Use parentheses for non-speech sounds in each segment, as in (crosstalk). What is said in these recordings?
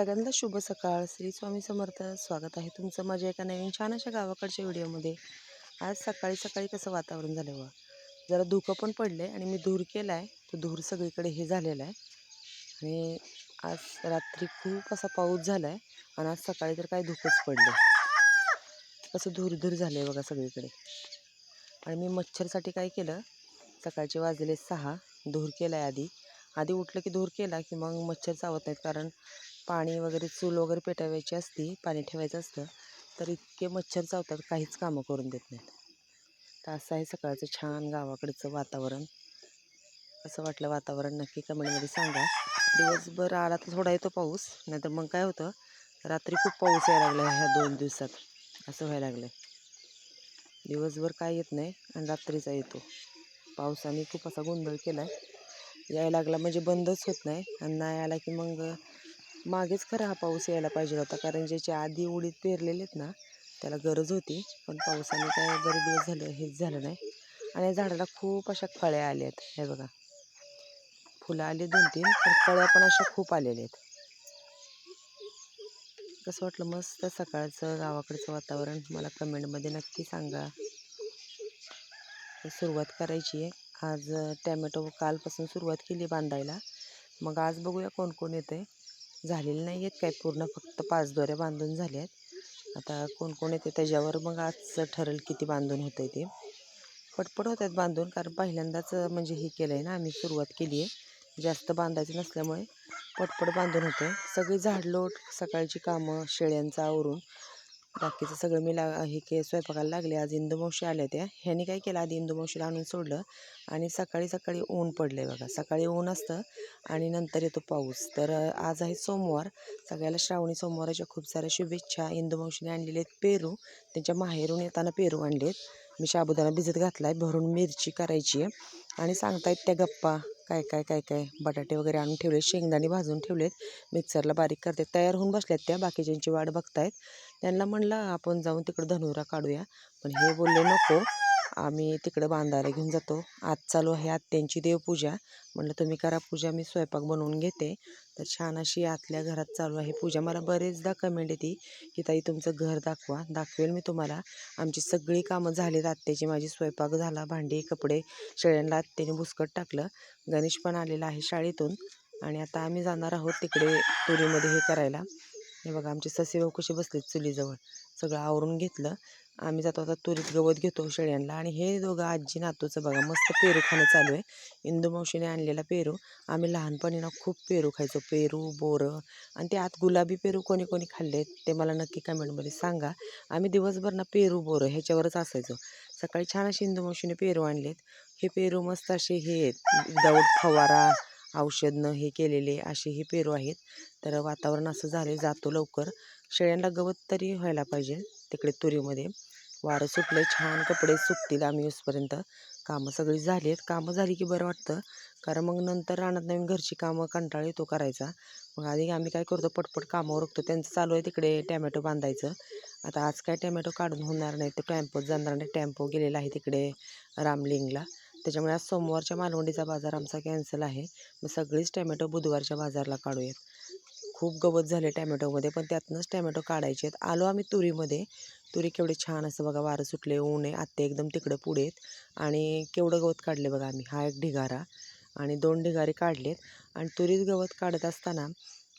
सगळ्यांना शुभ सकाळ. श्री स्वामी समर्थ स्वागत आहे तुमचं माझ्या एका नवीन छान अशा गावाकडच्या व्हिडिओमध्ये. आज सकाळी सकाळी कसं वातावरण झालं बघा. जरा धुकं पण पडलं आहे आणि मी धूर केला आहे तो धूर सगळीकडे हे झालेला आहे. आणि आज रात्री खूप असा पाऊस झाला आहे आणि आज सकाळी तर काय धुकंच पडलं कसं धूर धूर झालं आहे बघा सगळीकडे. आणि मी मच्छरसाठी काय केलं? सकाळचे वाजले सहा. धूर केला आहे आधी. आधी उठलं की धूर केला की मग मच्छर चावत नाहीत कारण पाणी वगैरे चूल वगैरे पेटवायची असती पाणी ठेवायचं असतं तर इतके मच्छर चावतात काहीच कामं करून देत नाहीत. तर असं आहे सकाळचं छान गावाकडचं वातावरण. असं वाटलं वातावरण नक्की कमेंटमध्ये सांगा. दिवसभर आला तर थोडा येतो पाऊस नाहीतर मग काय होतं रात्री खूप पाऊस यायला लागला ह्या दोन दिवसात. असं व्हायला लागलं दिवसभर काय येत नाही आणि रात्रीचा येतो. पावसाने खूप असा गोंधळ केला आहे यायला लागला म्हणजे बंदच होत नाही आणि नाही आला की मग मागेच खरं हा पाऊस यायला पाहिजे होता. कारण ज्याच्या आधी उडीत पेरलेले आहेत ना त्याला गरज होती. पण पावसाने काय बरेच दिवस झालं हेच झालं नाही. आणि या झाडाला खूप अशा फळ्या आल्या आहेत. हे बघा. फुलं आली दोन तीन पण फळ्या पण अशा खूप आलेल्या आहेत. कसं वाटलं मस्त सकाळचं गावाकडचं वातावरण? मला कमेंटमध्ये नक्की सांगा. सुरुवात करायची आहे. आज टॅमॅटो कालपासून सुरुवात केली बांधायला. मग आज बघूया कोण कोण येतं आहे झालेले नाही आहेत. काय पूर्ण फक्त पाच दोऱ्या बांधून झाल्या आहेत आता कोण कोण येते त्याच्यावर मग आजचं ठरेल किती बांधून होतं आहे ते. पटपट होत आहेत बांधून कारण पहिल्यांदाच म्हणजे हे केलं आहे ना आम्ही सुरुवात केली आहे. जास्त बांधायचं नसल्यामुळे पटपट बांधून होतं आहे सगळी झाडलोट सकाळची कामं शेळ्यांचं आवरून बाकीचं सगळं मी ला हे के स्वयंपाकाला लागले. आज इंदुमावशी आल्या त्या ह्यानी काय केलं? आधी इंदुमावशीला आणून सोडलं आणि सकाळी सकाळी ऊन पडलं आहे बघा. सकाळी ऊन असतं आणि नंतर येतो पाऊस. तर आज आहे सोमवार. सगळ्याला श्रावणी सोमवाराच्या खूप साऱ्या शुभेच्छा. इंदुमावशीने आणलेले आहेत पेरू. त्यांच्या माहेरून येताना पेरू आणलेत. मी साबुदाणा भिजत घातला आहे भरून मिरची करायची आहे. आणि सांगतायत त्या गप्पा काय काय काय काय बटाटे वगैरे आणून ठेवले शेंगदाणे भाजून ठेवलेत मिक्सरला बारीक करते तयार होऊन बसल्यात त्या बाकीच्यांची वाट बघतायत. त्यांना म्हणलं आपण जाऊन तिकडं धनुरा काढूया. पण हे बोलले नको आम्ही तिकडं बांधायला घेऊन जातो. आज चालू आहे आत्यांची देवपूजा. म्हणलं तुम्ही करा पूजा मी स्वयंपाक बनवून घेते. तर छान अशी आतल्या घरात चालू आहे पूजा. मला बरेचदा कमेंट येते की ताई तुमचं घर दाखवा. दाखवेल मी तुम्हाला. आमची सगळी कामं झालीत आत्याची. माझी स्वयंपाक झाला भांडी कपडे शेळ्यांना आत्याने भुसकट टाकलं. गणेश पण आलेला आहे शाळेतून. आणि आता आम्ही जाणार आहोत तिकडे तुरीमध्ये हे करायला. हे बघा आमचे ससेबाऊ कशी कसे बसलेत चुलीजवळ. सगळं आवरून घेतलं. आम्ही जातो आता तुरीत गवत घेतो शेळ्यांना आणि हे दोघं आजी नातूचं बघा मस्त पेरू खाणं चालू आहे. इंदू मावशीने आणलेला पेरू. आम्ही लहानपणी ना खूप पेरू खायचो पेरू बोरं आणि ते आत गुलाबी पेरू कोणी कोणी खाल्ले ते मला नक्की कमेंटमध्ये सांगा. आम्ही दिवसभर ना पेरू बोरं ह्याच्यावरच असायचो. सकाळी छान असे इंदू मावशीने पेरू आणलेत. हे पेरू मस्त असे हे दौड फवारा औषधनं हे केलेले असे हे पेरू आहेत. तर वातावरण असं झाले जातो लवकर. शेळ्यांना गवत तरी व्हायला पाहिजे तिकडे तुरीमध्ये. वारं सुटलं छान कपडे सुकतील आम्ही उसपर्यंत कामं सगळी झाली आहेत. कामं झाली की बरं वाटतं. कारण मग नंतर रानात नवीन घरची कामं कंटाळ येतो करायचा. मग आधी आम्ही काय करतो पटपट कामावर रखतो त्यांचं चालू आहे तिकडे टॅमॅटो बांधायचं. आता आज काय टॅमॅटो काढून होणार नाही तर टॅम्पोत जाणार नाही. टॅम्पो गेलेला आहे तिकडे रामलिंगला. त्याच्यामुळे आज सोमवारच्या मालवंडीचा बाजार आमचा कॅन्सल आहे. मग सगळीच टॅमॅटो बुधवारच्या बाजारला काढूयात. खूप गवत झाले टॅमॅटोमध्ये पण त्यातनंच टॅमॅटो काढायचे आहेत. आलो आम्ही तुरीमध्ये. तुरी केवढे छान असं बघा वारं सुटले ऊन आहे आत्ते एकदम तिकडं पुढे आहेत. आणि केवढं गवत काढले बघा आम्ही हा एक ढिगारा आणि दोन ढिगारे काढलेत. आणि तुरीत गवत काढत असताना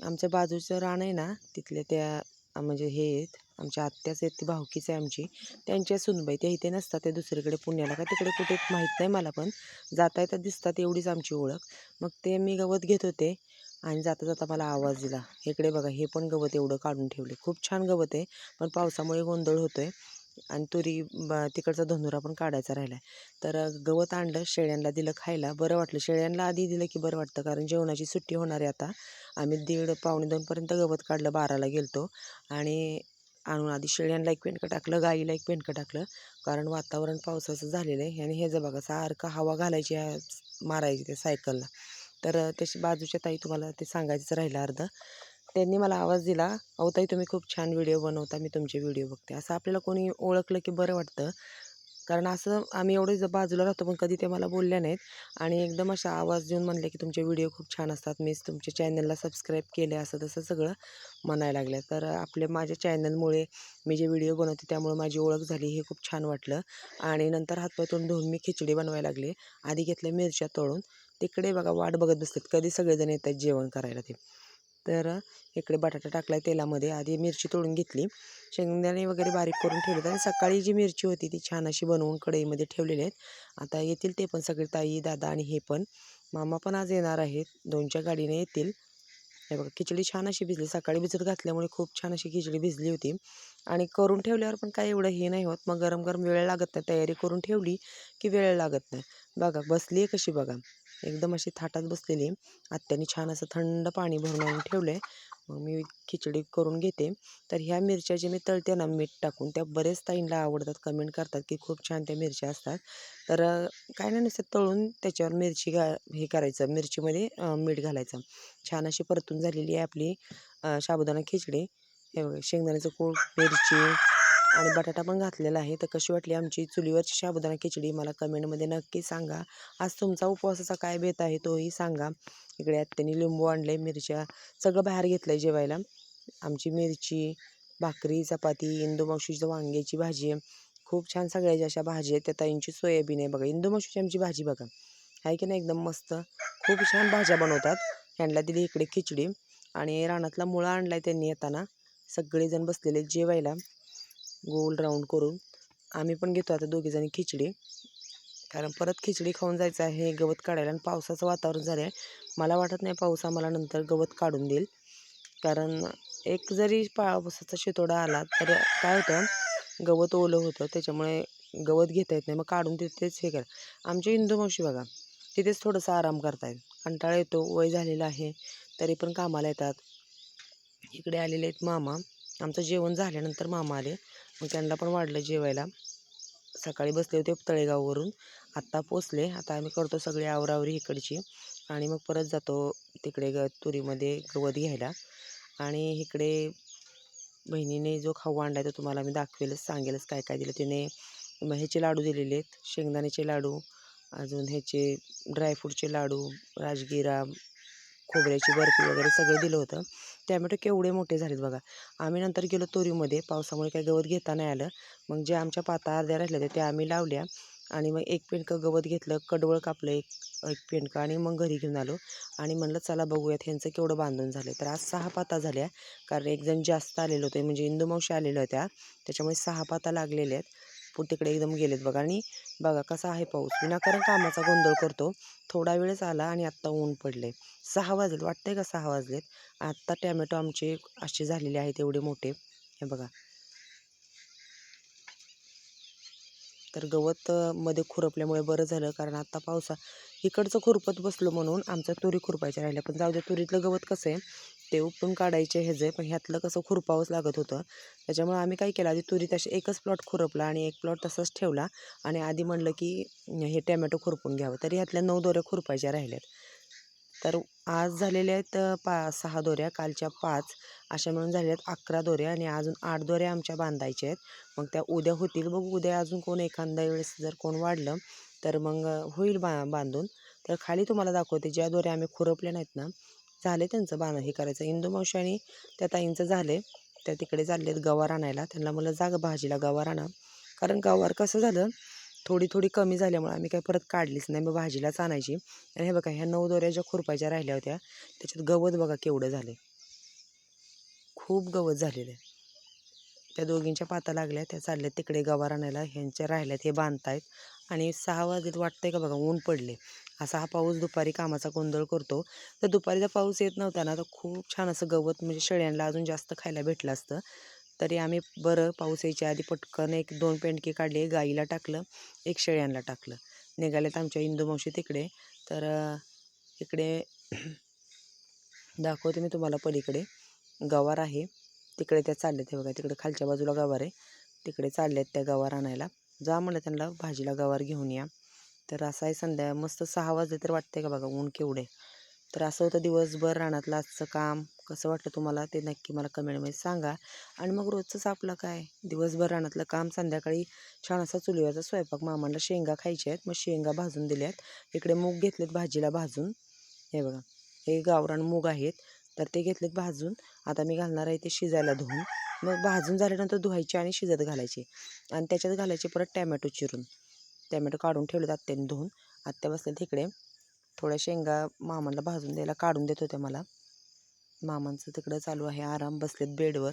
आमच्या बाजूचं रान आहे ना तिथले त्या म्हणजे हे आहेत आमच्या आत्याच आहेत ती भावकीच आहे आमची. त्यांच्या सुनबाई त्या इथे नसतात ते दुसरीकडे पुण्याला. का तिकडे कुठे माहीत नाही मला पण. जाता येतात दिसतात एवढीच आमची ओळख. मग ते मी गवत घेत होते आणि जाता जाता मला आवाज दिला. इकडे बघा हे पण गवत एवढं काढून ठेवले. खूप छान गवत आहे पण पावसामुळे गोंधळ होतो आहे आणि तुरी तिकडचा धनुरा पण काढायचा राहिला आहे तर गवत आणलं शेळ्यांना दिलं खायला. बरं वाटलं. शेळ्यांना आधी दिलं की बरं वाटतं कारण जेवणाची सुट्टी होणार आहे आता. आम्ही दीड पावणे दोनपर्यंत गवत काढलं बाराला गेलतो. आणि आणून आधी शेळ्यांना एक पेंडकं टाकलं गाईला एक पेंडकं टाकलं. कारण वातावरण पावसाचं झालेलं आहे आणि हे जर बघा सारखं हवा घालायची मारायची त्या सायकलला. तर त्याची बाजूच्या ताई तुम्हाला ते सांगायचं राहिलं अर्ध. त्यांनी मला आवाज दिला अहो ताई तुम्ही खूप छान व्हिडिओ बनवता मी तुमचे व्हिडिओ बघते. असं आपल्याला कोणी ओळखलं की बरं वाटतं. कारण असं आम्ही एवढे ज बाजूला राहतो पण कधी ते मला बोलल्या नाहीत. आणि एकदम अशा आवाज देऊन म्हणले की तुमचे व्हिडिओ खूप छान असतात मीच तुमच्या चॅनलला सबस्क्राईब केले असं तसं सगळं म्हणायला लागल्या. तर आपले माझ्या चॅनलमुळे मी जे व्हिडिओ बनवते त्यामुळे माझी ओळख झाली हे खूप छान वाटलं. आणि नंतर हातपाय तोंड धुवून मी खिचडी बनवायला लागले. आधी घेतल्या मिरच्या तळून. तिकडे बघा वाट बघत बसतात कधी सगळेजण येतात जेवण करायला ते. तर इकडे बटाटा टाकला तेलामध्ये. आधी मिरची तोडून घेतली. शेंगदाणे वगैरे बारीक करून ठेवलेत आणि सकाळी जी मिरची होती ती छान अशी बनवून कढईमध्ये ठेवलेली आहेत. आता येतील ते पण सगळे ताई दादा आणि हे पण. मामा पण आज येणार आहेत. दोनच्या गाडीने येतील. हे बघा खिचडी छान अशी भिजली. सकाळी भिजत घातल्यामुळे खूप छान अशी खिचडी भिजली होती. आणि करून ठेवल्यावर पण काय एवढं हे नाही होत. मग गरम गरम वेळ लागत नाही. तयारी करून ठेवली की वेळ लागत नाही. बघा बसली आहे कशी बघा. एकदम अशी थाटात बसलेली आत्याने छान असं थंड पाणी भरून आणून ठेवलं आहे मग मी खिचडी करून घेते. तर ह्या मिरच्या जे मी तळते ना मीठ टाकून त्या बरेच ताईंना आवडतात कमेंट करतात की खूप छान त्या मिरच्या असतात. तर काय नाही नुसतं तळून त्याच्यावर मिरची घा हे करायचं मिरचीमध्ये मीठ घालायचं. छान अशी परतून झालेली आहे आपली साबुदाणा खिचडी. हे बघा शेंगदाण्याचं कूळ मिरची आणि बटाटा पण घातलेला आहे. तर कशी वाटली आमची चुलीवरची साबुदाणा खिचडी? मला कमेंटमध्ये नक्की सांगा. आज तुमचा उपवासाचा काय बेत आहे तोही सांगा. इकडे आत्याने लिंबू आणले मिरच्या सगळं बाहेर घेतलं आहे जेवायला. आमची मिरची भाकरी चपाती इंदू मावशीचं वांग्याची भाजी खूप छान सगळ्याच्या अशा भाजी आहेत. त्या ताईंची सोयाबीन आहे बघा. इंदू मावशीची आमची भाजी बघा. आहे की नाही? एकदम मस्त. खूप छान भाज्या बनवतात. ह्यांना दिली इकडे खिचडी. आणि रानातला मुळा आणला आहे त्यांनी येताना. सगळेजण बसलेले जेवायला. गोल राऊंड करून आम्ही पण घेतो आता दोघीजणी खिचडी. कारण परत खिचडी खाऊन जायचं आहे गवत काढायला आणि पावसाचं वातावरण झालं आहे मला वाटत नाही पाऊस आम्हाला नंतर गवत काढून देईल. कारण एक जरी पावसाचा शितोडा आला तर काय होतं गवत ओलं होतं त्याच्यामुळे गवत घेता येत नाही. मग काढून तिथेच हे करा. आमच्या हिंदू मावशी बघा तिथेच थोडंसं आराम करतायत. कंटाळा येतो वय झालेला आहे तरी पण कामाला येतात. इकडे आलेले आहेत मामा. आमचं जेवण झाल्यानंतर मामा आले. मग त्यांना पण वाढलं जेवायला. सकाळी बसले होते तळेगाववरून. आत्ता पोचले. आता आम्ही करतो सगळी आवरावरी इकडची. आणि मग परत जातो तिकडे ग तुरीमध्ये गवत घ्यायला. आणि इकडे बहिणीने जो खाऊ आणला तो तुम्हाला मी दाखवेलच सांगेलच काय काय दिलं. तिने मग ह्याचे लाडू दिलेले आहेत. शेंगदाण्याचे लाडू अजून ह्याचे ड्रायफ्रूटचे लाडू राजगिरा खोबऱ्याची बर्फी वगैरे सगळं दिलं होतं. टॅमॅटो केवढे मोठे झालेत बघा. आम्ही नंतर गेलो तोरीमध्ये. पावसामुळे काही गवत घेता नाही आलं. मग जे आमच्या पाता अर्ध्या राहिल्या त्या आम्ही लावल्या. आणि मग एक पेंडकं गवत घेतलं कडवळ कापलं एक एक पेंडकं आणि मग घरी घेऊन आलो. आणि म्हणलं चला बघूयात ह्यांचं केवढं बांधून झालं तर आज सहा पाता झाल्या. कारण एक जण जास्त आलेलं होते म्हणजे इंदुमावशी आलेल्या होत्या. त्याच्यामुळे सहा पाता लागलेल्या आहेत. तिकडे एकदम गेलेत बघा. आणि बघा कसा आहे पाऊस. विनाकारण कामाचा गोंधळ करतो. थोडा वेळच आला आणि आत्ता ऊन पडले. सहा वाजलेत. वाटतंय का सहा वाजलेत? आत्ता टॅमॅटो आमचे असे झालेले आहेत एवढे मोठे. हे बघा. तर गवत मध्ये खुरपल्यामुळे बरं झालं. कारण आत्ता पावसा इकडचं खुरपत बसलो म्हणून आमचं तुरी खुरपायच्या राहिल्या. पण जाऊ दे तुरीतलं गवत कसं आहे? ते उपटून काढायचे ह्याचं आहे पण ह्यातलं कसं खुरपावंच लागत होतं. त्याच्यामुळे आम्ही काय केलं आधी तुरी तशी एकच प्लॉट खुरपला आणि एक प्लॉट तसाच ठेवला आणि आधी म्हणलं की हे टॅमॅटो खुरपून घ्यावं. तरी ह्यातल्या नऊ दोऱ्या खुरपायच्या राहिल्यात. तर आज झालेल्या आहेत पा सहा दोऱ्या कालच्या पाच अशा मिळून झालेल्या आहेत अकरा दोऱ्या आणि अजून आठ दोऱ्या आमच्या बांधायच्या आहेत. मग त्या उद्या होतील बघू उद्या अजून कोण एखाद्या वेळेस जर कोण वाढलं तर मग होईल बा बांधून. तर खाली तुम्हाला दाखवते ज्या दोऱ्या आम्ही खुरपल्या नाहीत ना झाले त्यांचं बाणं हे करायचं. इंदू मावशी आणि त्या ताईंचं झाले. त्या तिकडे चाललेत गवार आणायला. त्यांना मला जाग भाजीला गवार आणा. कारण गवार कसं झालं थोडी थोडी कमी झाल्यामुळे आम्ही काही परत काढलीच नाही. मग भाजीलाच आणायची. आणि हे बघा ह्या नऊ दोऱ्या ज्या खुरपायच्या राहिल्या होत्या. त्याच्यात गवत बघा केवढं झालं खूप गवत झालेलं आहे. त्या दोघींच्या पाता लागल्या त्या चालल्यात तिकडे गवार आणायला. ह्यांच्या राहिल्यात हे बांधतायत. आणि सहा वाजलेत वाटतंय का बघा ऊन पडले असा हा पाऊस दुपारी कामाचा गोंधळ करतो. तर दुपारीचा पाऊस येत नव्हता ना तर खूप छान असं गवत म्हणजे शेळ्यांना अजून जास्त खायला भेटलं असतं. तरी आम्ही बरं पाऊस यायच्या आधी पटकन एक दोन पेंडके काढले गाईला टाकलं एक शेळ्यांना टाकलं. निघालेत आमच्या इंदूमावशी तिकडे. तर इकडे (clears throat) दाखवते मी तुम्हाला पलीकडे. गवार आहे. तिकडे त्या चालल्या हे बघा तिकडे खालच्या बाजूला गवार आहे. तिकडे चालल्यात त्या गवार आणायला. जा म्हणलं त्यांना भाजीला गवार घेऊन या. तर असं आहे संध्या मस्त सहा वाजले तर वाटते का बघा ऊन केवढे. तर असं होतं दिवसभर रानातलं आजचं काम. कसं वाटलं तुम्हाला ते नक्की मला कमेंटमध्ये सांगा. आणि मग रोजचंच आपलं काय? दिवसभर रानातलं काम संध्याकाळी छान असा चुलीवरचा स्वयंपाक मामांना शेंगा खायच्या आहेत. मग शेंगा भाजून दिल्यात. इकडे मूग घेतलेत भाजीला भाजून. हे बघा हे गावरान मूग आहेत. तर ते घेतलेत भाजून. आता मी घालणार आहे ते शिजायला धुवून. मग भाजून झाल्यानंतर धुवायचे आणि शिजत घालायचे. आणि त्याच्यात घालायचे परत टॅमॅटो चिरून. टॅमॅटो काढून ठेवलेत आत्याने धुवून. आत्या बसल्या तिकडे थोड्या शेंगा मामांना भाजून द्यायला काढून देत होत्या मला. मामांचं तिकडं चालू आहे आराम. बसलेत बेडवर.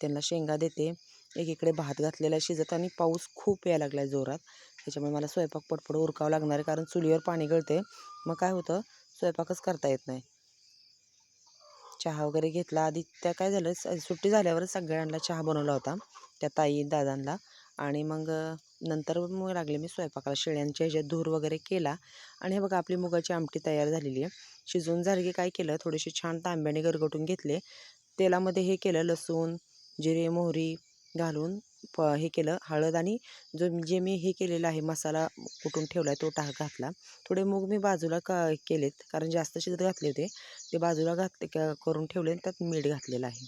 त्यांना शेंगा देते. एकीकडे भात घातलेला शिजत आणि पाऊस खूप यायला लागला आहे जोरात. त्याच्यामुळे मला स्वयंपाक पटपट उरकावं लागणार आहे कारण चुलीवर पाणी गळते मग काय होतं? स्वयंपाकच करता येत नाही. चहा वगैरे घेतला. आधी त्या काय झालं स सुट्टी झाल्यावरच सगळ्यांना चहा बनवला होता त्या ताई दादांना. आणि मग नंतर मग लागले मी स्वयंपाकाला. शेळ्यांच्या ह्याच्यात धूर वगैरे केला. आणि हे बघा आपली मुगाची आमटी तयार झालेली आहे. शिजवून झाली की काय केलं थोडेसे छान तांब्याने गरगटून घेतले. तेलामध्ये हे केलं लसूण जिरे मोहरी घालून प हे केलं. हळद आणि जो जे मी हे केलेलं आहे मसाला कुटून ठेवला आहे तो टाक घातला. थोडे मूग मी बाजूला का केलेत. कारण जास्त शिजत घातले होते. ते बाजूला घात करून ठेवले त्यात मीठ घातलेलं आहे.